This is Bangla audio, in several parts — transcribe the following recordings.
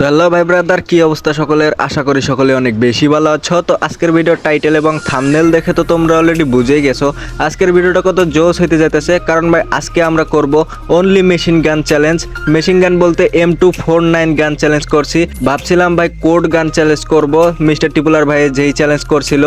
তো হ্যালো ভাই ব্রাদার, কী অবস্থা সকলের? আশা করি সকলে অনেক বেশি ভালো আছো। তো আজকের ভিডিওর টাইটেল এবং থামনেল দেখে তো তোমরা অলরেডি বুঝেই গেছো। আজকের ভিডিওটা কত জোস হইতে যেতেছে কারণ ভাই, আজকে আমরা করব only machine gun challenge machine gun বলতে M two four nine gun challenge করছি। ভাবছিলাম ভাই কোড গান চ্যালেঞ্জ করব। মিস্টার টিপুলার ভাই যেই চ্যালেঞ্জ করছিল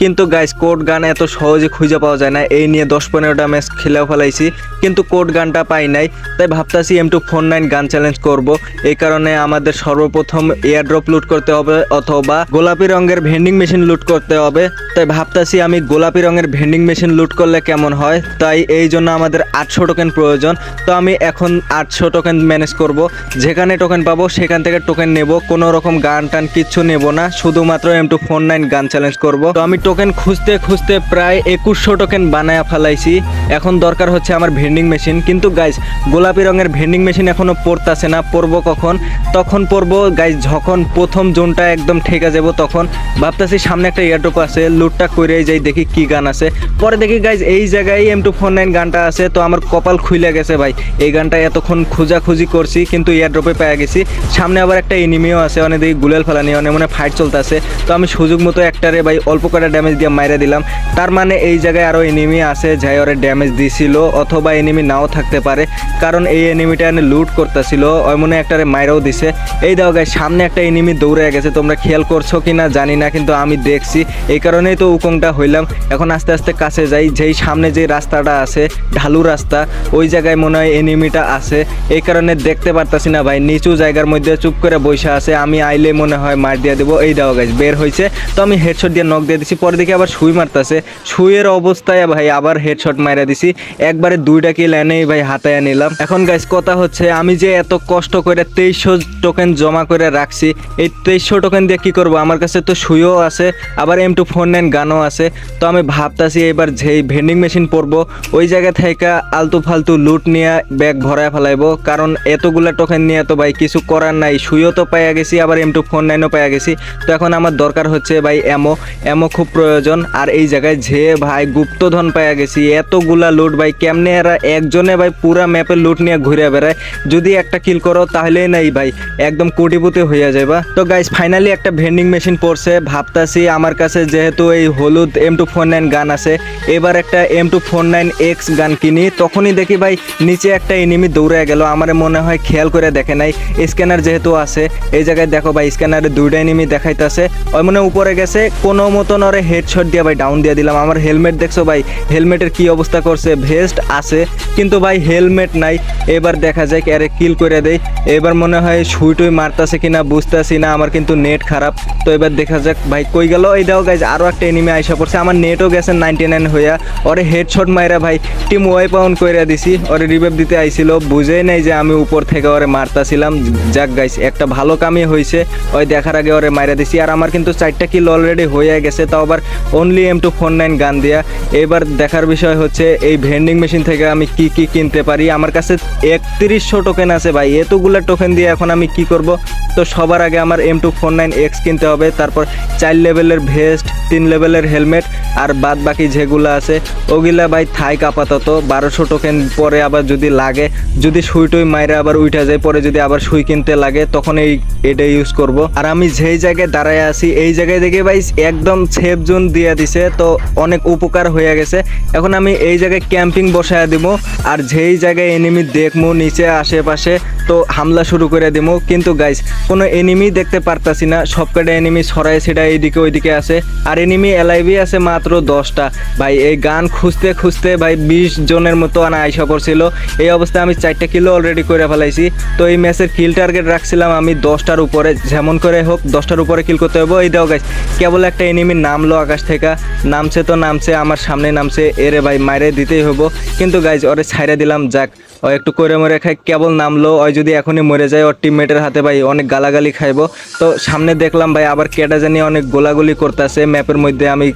কিন্তু গাইস কোড গান এত সহজে খুঁজে পাওয়া যায় না। এই নিয়ে দশ পনেরোটা ম্যাচ খেলেও ফেলাইছি, কিন্তু কোড গানটা পাই নাই। তাই ভাবতাছি M two four nine gun challenge করব। এই কারণে আমাদের সর্বপ্রথম এয়ারড্রপ লুট করতে হবে, অথবা গোলাপি রঙের ভেন্ডিং মেশিন লুট করতে হবে। তাই ভাবতাছি আমি গোলাপি রঙের ভেন্ডিং মেশিন লুট করলে কেমন হয়? তাই এই জন্য আমাদের আটশো টোকেন প্রয়োজন। তো আমি এখন আটশো টোকেন ম্যানেজ করব। যেখানে টোকেন পাবো, সেখান থেকে টোকেন নেব। কোনো রকম গান টান কিচ্ছু নেব না। শুধুমাত্র M two four nine gun challenge করব। তো আমি টোকেন খুঁজতে খুঁজতে প্রায় একুশশো টোকেন বানায়া ফেলাইছি। এখন দরকার হচ্ছে আমার ভেন্ডিং মেশিন কিন্তু গাইজ গোলাপি রঙের ভেন্ডিং মেশিন এখনও পড়তাছে না। পড়ব কখন? তখন পড়ব গাইজ যখন প্রথম জোনটা একদম ঠেকে যাব তখন। ভাবতেছি সামনে একটা এয়ারড্রপ আছে। লুটটা করে যাই, দেখি কি গান আছে। পরে দেখি গাইজ এই জায়গায় এম টু ফোর নাইন গানটা আছে। তো আমার কপাল খুলে গেছে ভাই। এই গানটা এতক্ষণ খোঁজাখুঁজি করছি, কিন্তু এয়ারড্রপে পেয়ে গেছি। সামনে আবার একটা এনিমিও আছে। অনেক দেখি গুলেল ফেলানি, অনেক মনে ফাইট চলতেছে। তো আমি সুযোগ মতো একটারে ভাই, অল্প কটা ড্যামেজ দিয়ে মাইরে দিলাম। তার মানে এই জায়গায় আরও এনিমি আছে, যাই ওরে ড্যামেজ দিছিল, অথবা এনিমি নাও থাকতে পারে, কারণ এই এনিমিটা এনে লুট করতেছিল মনে একটারে মাইরাও দিছে। এই দাও গাই সামনে একটা এনিমি দৌড়ে গেছে, তোমরা খেয়াল করছ কি না জানি না, কিন্তু আমি দেখছি। এই কারণেই তো উকংটা হইলাম। এখন আস্তে আস্তে কাছে যাই, যেই সামনে যে রাস্তাটা আছে, ঢালু রাস্তা, ওই জায়গায় মনে হয় এনিমিটা আছে। এই কারণে দেখতে পারতাছি না ভাই, নিচু জায়গার মধ্যে চুপ করে বসে আছে, আমি আইলে মনে হয় মার দিয়ে দেবো। এই দাও গাছ বের হয়েছে তো আমি হেডশট দিয়ে নখ দিয়ে দিছি পরে দেখি আবার সুই মারতাছে। সুইয়ের অবস্থায় ভাই আবার হেডশট মাইরা দিছি। একবারে দুইটা কিল এনেই ভাই হাতায় নিলাম। এখন গাইস কথা হচ্ছে, আমি যে এত কষ্ট করে তেইশশো টোকেন জমা করে রাখছি, এই তেইশশো টোকেন দিয়ে কি করব? আমার কাছে তো সুইও আছে, আবার এম টু ফোর নাইন গানও আছে। তো আমি ভাবতাছি এবার যেই ভেন্ডিং মেশিন পরবো, ওই জায়গা থেকে আলতু ফালতু লুট নিয়ে ব্যাগ ভরায় ফেলাইবো। কারণ এতগুলা টোকেন নিয়ে তো ভাই কিছু করার নাই। সুইও তো পাইয়া গেছি, আবার এম টু ফোর নাইনও পাইয়া গেছি। তো এখন আমার দরকার হচ্ছে ভাই এমো এমো খুব প্রয়োজন। আর এই জায়গায় যে ভাই গুপ্তধন পাইয়া গেছি, এতগুলা লুট ভাই, কেমনে এরা একজনে ভাই পুরা ম্যাপে লুট নিয়ে ঘুরে বেড়ায়? যদি একটা কিল করো, তাহলেই নাই ভাই, একদম কোটিপতি হইয়া যাবা তো গাইস ফাইনালি একটা ভেন্ডিং মেশিন পড়ছে, ভাবতাছি আমার কাছে যেহেতু এই হলুদ এম টু ফোর নাইন গান আছে, এবার একটা M two four nine X gun কিনি। তখনই দেখি ভাই, নিচে একটা এনিমি দৌড়ে গেল, আমার মনে হয় খেয়াল করে দেখে নাই। স্ক্যানার যেহেতু আছে, এই জায়গায় দেখো ভাই স্ক্যানারে দুইটা এনিমি দেখাইতেছে। ওই মনে উপরে গেছে, কোনো মতন ওরে হেডশট দিয়ে ভাই ডাউন দিয়ে দিলাম। আমার হেলমেট দেখছ ভাই হেলমেটের কি অবস্থা করছে? ভেস্ট আছে কিন্তু ভাই হেলমেট নাই। এবার দেখা যায় আরে কিল করে দেয় এবার মনে হয় সুই টুই মারতাছে কিনা বুঝতেছি না, আমার কিন্তু নেট খারাপ। তো এবার দেখা যাক, ভাই কই গেল? এই দাও গাইজ আরও একটা এনিমে আইসা পড়ছে। আমার নেটও গেছে নাইনটি নাইন হইয়া। ওরে হেডশট মাইরা ভাই টিম ওয়াইপ আউট করে দিছি। ওরে রিভাইভ দিতে আইছিল। বুঝেই নাই যে আমি উপর থেকে ওরে মারতাছিলাম। যাক গাইস একটা ভালো কামই হয়েছে ওই দেখার আগে ওরে মাইরা দিছি। আর আমার কিন্তু চারটা কিল অলরেডি হয়ে গেছে। তাও আবার only M two four nine gun দিয়া। এবার দেখার বিষয় হচ্ছে, এই ভেন্ডিং মেশিন থেকে আমি কি কি কি কিনতে পারি? আমার কাছে একত্রিশশো টোকেন আছে ভাই। এতগুলো টোকেন দিয়ে এখন আমি কি করব? তো সবার আগে আমার M two four nine X কিনতে হবে, তারপর চাইল্ড লেভেলের ভেস্ট তিন লেভেলের হেলমেট আর বাদ বাকি যেগুলো আছে, ওগুলা ভাই থাইক আপাতত। বারোশো টোকেন পরে আবার যদি লাগে, যদি সুই টুই মাইরে আবার উঠা যায়, পরে যদি আবার সুই কিনতে লাগে, তখন এই এটা ইউজ করব। আর আমি যেই জায়গায় দাঁড়ায় আছি, এই জায়গায় দেখে ভাই একদম সেফ জোন দিয়ে দিছে, তো অনেক উপকার হয়ে গেছে। এখন আমি এই জায়গায় ক্যাম্পিং বসায় দিব, আর যেই জায়গায় এনিমি দেখব নিচে আশেপাশে, তো হামলা শুরু করে দিব। কিন্তু গাইস কোনো এনিমি দেখতে পারতাছি না, সবকটা এনিমি ছড়ায় সেটা এইদিকে ওইদিকে আছে। আর এনিমি এলআইবি আছে মাত্র দশটা। ভাই, এই গান খুঁজতে খুঁজতে ভাই বিশ জনের মতো আনা আইসা পড়ছিল। এই অবস্থায় আমি চারটা কিলো অলরেডি করে ফেলাইছি। তো এই ম্যাচের কিল টার্গেট রাখছিলাম আমি দশটার উপরে। যেমন করে হোক, দশটার উপরে কিল করতে হবে এই দাও গাইস কেবল একটা এনিমি নামলো আকাশ থেকে। নামছে তো নামছে, আমার সামনে নামছে। এরে ভাই, মাইরে দিতেই হব কিন্তু গাইজ ওরে ছাইরে দিলাম, যাক। ও একটু করে মরে খাই, কেবল নামলো, ওই যদি এখনই মরে যায়, ওর টিমমেটের হাতে ভাই অনেক গালাগালি খাইবো। তো সামনে দেখলাম ভাই আবার কেটা জানি অনেক গোলাগুলি করতেছে ম্যাপের মধ্যে আমি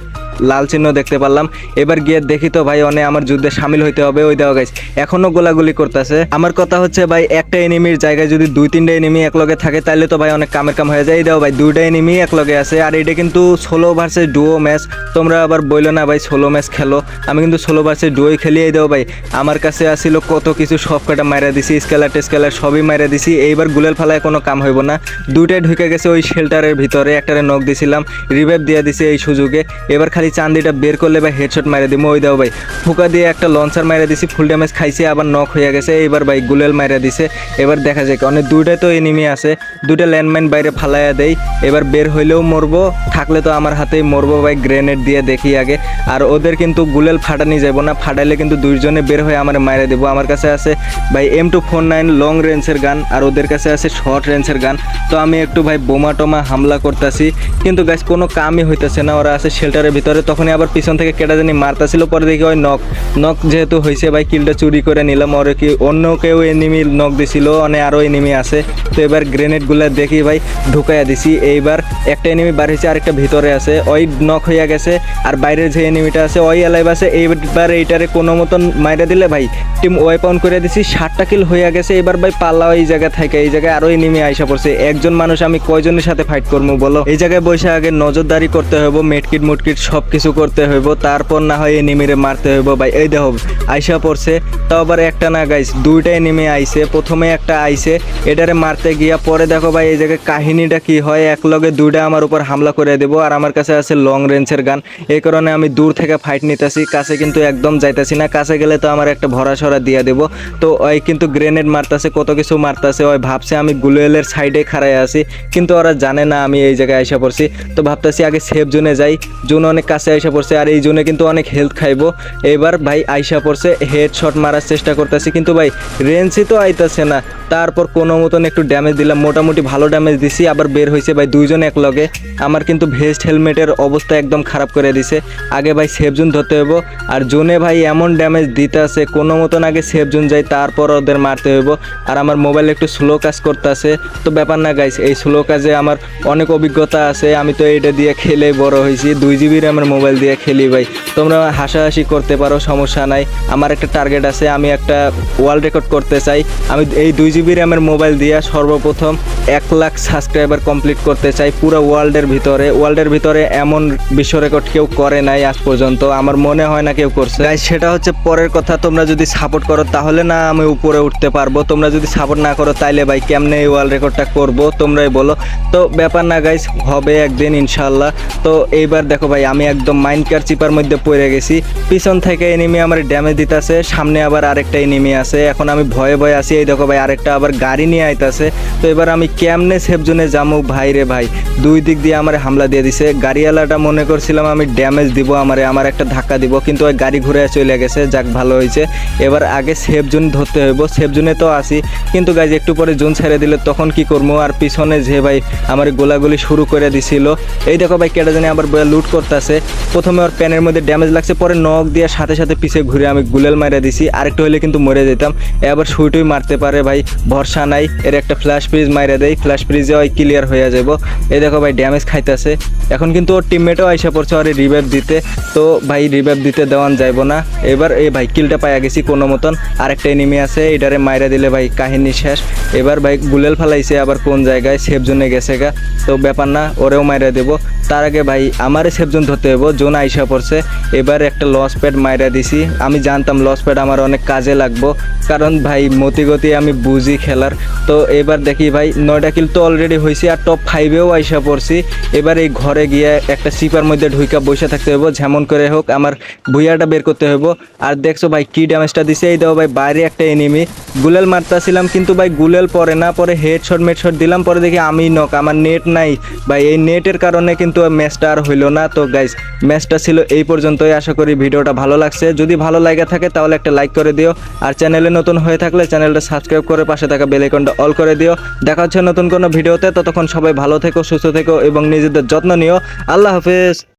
লাল চিহ্ন দেখতে পারলাম। এবার গিয়ে দেখি তো ভাই অনেক আমার যুদ্ধে সামিল হইতে হবে। ওই দেওয়া গাইস এখনও গোলাগুলি করতেছে। আমার কথা হচ্ছে ভাই, একটা এনিমির জায়গায় যদি দুই তিনটা এনিমি এক লগে থাকে তাহলে তো ভাই অনেক কামের কাম হয়ে যায়। এই দাও ভাই, দুইটা এনিমি এক লগে আছে। আর এটা কিন্তু ষোলো ভার্সেস ডুও ম্যাচ তোমরা আবার বইলো না ভাই ষোলো ম্যাচ খেলো। আমি কিন্তু ষোলো ভার্সেস ডুয়োই খেলি। এই দাও ভাই, আমার কাছে আসিল কত কিছু সব কটা মাইরা দিছি স্কেলার টেস্কেলার সবই মাইরা দিছি। এইবার গুলেল ফালায় কোনো কাম হইব না। দুইটাই ঢুকে গেছে ওই শেল্টারের ভিতরে, একটারে নখ দিছিলাম। রিভাইভ দিয়ে দিছে এই সুযোগে। এবার খালি চান্দিটা বের করলে ভাই হেডশট মাইরা দিব ওই দাও ভাই, ফুকা দিয়ে একটা লঞ্চার মাইরা দিছি ফুল ড্যামেজ খাইছে, আবার নখ হয়ে গেছে। এবার ভাই গুলেল মাইরা দিছে। এবার দেখা যায় অনেক দুইটাই তো এনিমি আছে। দুইটা ল্যান্ডমাইন বাইরে ফালাইয়া দেই। এবার বের হইলেও মরবো, থাকলে তো আমার হাতেই মরবো ভাই গ্রেনেড দিয়ে দেখি আগে। আর ওদের কিন্তু গুলেল ফাটানি যাব না, ফাটাইলে কিন্তু দুইজনে বের হয়ে আমার মাইরে দেবো। আমার কাছে আছে ভাই M two four nine long রেঞ্জের গান আর ওদের কাছে আছে শর্ট রেঞ্জের গান তো আমি একটু ভাই বোমা টোমা হামলা করতেছি। কিন্তু গাছ কোনো কামই হইতেছে না। ওরা আছে শেল্টারের ভিতরে তখনই আবার পিছন থেকে কেটা জানি মারতাছিল, পরে দেখি, ওই নক নক যেহেতু হয়েছে ভাই কিলটা চুরি করে নিলাম, ওরে কি, অন্য কেউ এনিমি নক দিছিল অনেক আরও এনিমি আছে। তো এবার গ্রেনেডগুলো দেখি ভাই, ঢুকাইয়া দিছি। এইবার একটা এনিমি বার হয়েছে আরেকটা ভিতরে আছে। ওই নক হইয়া গেছে, আর বাইরের যে এনিমিটা আছে, ওই এলাইভ আছে। এইবার এইটারে কোনো মতন মাইরা দিলে ভাই টিম ওয়াইপ অন করে দিছি ষাটটা কিল হইয়া গেছে। এবার ভাই পাল্লা এই জায়গায় থাকে, এই জায়গায় আরও এনিমি আইসা পড়ছে। একজন মানুষ আমি কয়জনের সাথে ফাইট করব বলো? এই জায়গায় বসে আগে নজরদারি করতে হইব মেটকিট মুটকিট সব কিছু করতে হইব, তারপর না হয় এনিমিরে মারতে হইব। ভাই, এই দেখো, আইসা পড়ছে তাও আবার একটা না গাইস দুইটা এনিমি আইছে, প্রথমে একটা আইছে, এটারে মারতে গিয়া পরে দেখো ভাই, এই জায়গায় কাহিনীটা কি হয়, এক লগে দুইটা আমার উপর হামলা করে দেবো, আর আমার কাছে আছে লং রেঞ্জের গান এই কারণে আমি দূর থেকে ফাইট নিতেছি, কাছে কিন্তু একদম যাইতেছি না, কাছে গেলে তো আমার একটা ভরা সরা দিয়ে দেবো। তো ওই কিন্তু গ্রেনেড মারতাছে, কত কিছু মারতাছে, ওই ভাবছে আমি গুলুয়েলের সাইডে খাড়াই আছি, কিন্তু ওরা জানে না আমি এই জায়গায় আইসা পড়ছি। তো ভাবতেছি আগে সেফ জোনে যাই জোন অনেক কাছে আইসা পড়ছে আর এই জোনে কিন্তু অনেক হেলথ খাইবো। এবার ভাই আইসা পড়ছে হেড শট মারার চেষ্টা করতেছি, কিন্তু ভাই রেঞ্জই তো আইতাছে না। তারপর কোনো মতন একটু ড্যামেজ দিলাম, মোটামুটি ভালো ড্যামেজ দিছি, আবার বের হয়েছে ভাই দুইজন এক লগে আমার কিন্তু ভেস্ট হেলমেটের অবস্থা একদম খারাপ করে দিছে। আগে ভাই সেফ জোন ধরতে হইব, আর জোনে ভাই এমন ড্যামেজ দিতে আছে কোনো মতন আগে সেফ জোন যাই, তারপর ওদের মারতে হইব। আর আমার মোবাইল একটু স্লো কাজ করতেছে। তো ব্যাপার না গাইস এই স্লো কাজে আমার অনেক অভিজ্ঞতা আছে, আমি তো এইটা দিয়ে খেলে বড় হয়েছি দুই জিবি র্যামের মোবাইল দিয়ে খেলি ভাই। তোমরা হাসাহাসি করতে পারো, সমস্যা নাই। আমার একটা টার্গেট আছে, আমি একটা ওয়ার্ল্ড রেকর্ড করতে চাই। আমি এই দুই জিবি র্যামের মোবাইল দিয়ে সর্বপ্রথম এক লাখ সাবস্ক্রাইবার কমপ্লিট করতে চাই পুরো ওয়ার্ল্ডের ভিতরে। ওয়ার্ল্ডের ভিতরে এমন বিশ্ব রেকর্ড কেউ করে নাই আজ পর্যন্ত। আমার মনে হয় না কেউ করছে। গাইস সেটা হচ্ছে পরের কথা, তোমরা যদি সাপোর্ট করো, তাহলে না আমি উপরে উঠতে পারব। তোমরা যদি সাপোর্ট না করো, তাইলে ভাই কেমনে এই ওয়ার্ল্ড রেকর্ডটা করব? তোমরাই বলো। তো ব্যাপার না গাইস হবে একদিন ইনশাল্লাহ তো এইবার দেখো ভাই, আমি একদম মাইন্ড কার চিপার মধ্যে পড়ে গেছি। পিছন থেকে এনিমি আমার ড্যামেজ দিতেছে, সামনে আবার আরেকটা এনিমি আছে। এখন আমি ভয়ে ভয়ে আছি, এই দেখো ভাই, আরেকটা আবার গাড়ি নিয়ে আইতাছে। তো এবার আমি কেমনে সেফ জোনে যাব ভাই রে ভাই? দুই দিক দিয়ে আমার হামলা দিয়ে দিছে। গাড়িওয়ালাটা মনে করছিলাম আমি ড্যামেজ দিব, আমারে, আমার একটা ধাক্কা দিব, কিন্তু ওই গাড়ি ঘুরে চলে গেছে, যাক ভালো হয়েছে এবার আগে সেফ জোন ধরতে হইব সেফ জোনে তো আসি কিন্তু গাইজ একটু পরে জোন ছেড়ে দিলে তখন কি করব? আর পিছনে যে ভাই আমার গোলাগুলি শুরু করে দিছিল। এই দেখো ভাই কেটা জানি আবার লুট করতেছে। প্রথমে ওর প্যানের মধ্যে ড্যামেজ লাগছে, পরে নখ দিয়ে সাথে সাথে পিছে ঘুরে আমি গুলেল মারা দিছি। আরেকটু হলে কিন্তু মরে যেতাম। এবার সুইটুই মারতে পারে ভাই, ভরসা নাই। এর একটা ফ্ল্যাশ ফ্রিজ মাইরা দেয় ফ্ল্যাশ ফ্রিজে ওই ক্লিয়ার হয়ে যাব। এই দেখো ভাই ড্যামেজ খাইতেছে। এখন কিন্তু ওর টিমমেটও আইসা পড়ছে ওর রিভাইভ দিতে। তো ভাই রিভাইভ দিতে দেওয়ান যাইব না। এবার এই ভাই কিলটা পাইয়া গেছি কোনো মতন। আরেকটা এনিমি আছে, এটারে মাইরা দিলে ভাই, কাহিনী শেষ। এবার ভাই, গুলেল ফালাইছে আবার কোন জায়গায় সেফ জোনে গেছে গা। তো ব্যাপার না, ওরেও মাইরা দেবো। তার আগে ভাই, আমারে সেফ জোন ধরতে হইব, জোন আইসা পড়ছে। এবার একটা লস প্যাড মাইরা দিছি। আমি জানতাম লস প্যাড আমার অনেক কাজে লাগবো, কারণ ভাই মতিগতি আমি বুঝি খেলার। তো এবার দেখি ভাই, নয়টা কিল তো অলরেডি হয়েছে আর টপ ফাইভেও আইসা পড়ছি। এবার এই ঘরে গিয়ে একটা সিপার মধ্যে ঢুইকা বসে থাকতে হইব, যেমন করে হোক আমার ভুইয়াটা বের করতে হইব। আর দেখছ ভাই, কি ড্যামেজটা দিছে, এই দাও ভাই, বাইরে একটা এনিমি গুলেল মারতাছিলাম, কিন্তু ভাই গুলেল পরে না, পরে হেড শট মেড শট দিলাম, পরে দেখি আমি নক আমার নেট নাই। ভাই এই নেটের কারণে কিন্তু ম্যাচটা আর হইল না। তো গাইজ ম্যাচটা ছিল এই পর্যন্তই। আশা করি ভিডিওটা ভালো লাগছে। যদি ভালো লাগে থাকে, তাহলে একটা লাইক করে দিও। আর চ্যানেলে নতুন হয়ে থাকলে চ্যানেলটা সাবস্ক্রাইব করে পাশে থাকা বেল আইকনটা অল করে দিও। দেখা হচ্ছে নতুন কোনো ভিডিওতে। ততক্ষণ সবাই ভালো থেকো, সুস্থ থেকো এবং নিজেদের যত্ন নিও। আল্লাহ হাফেজ।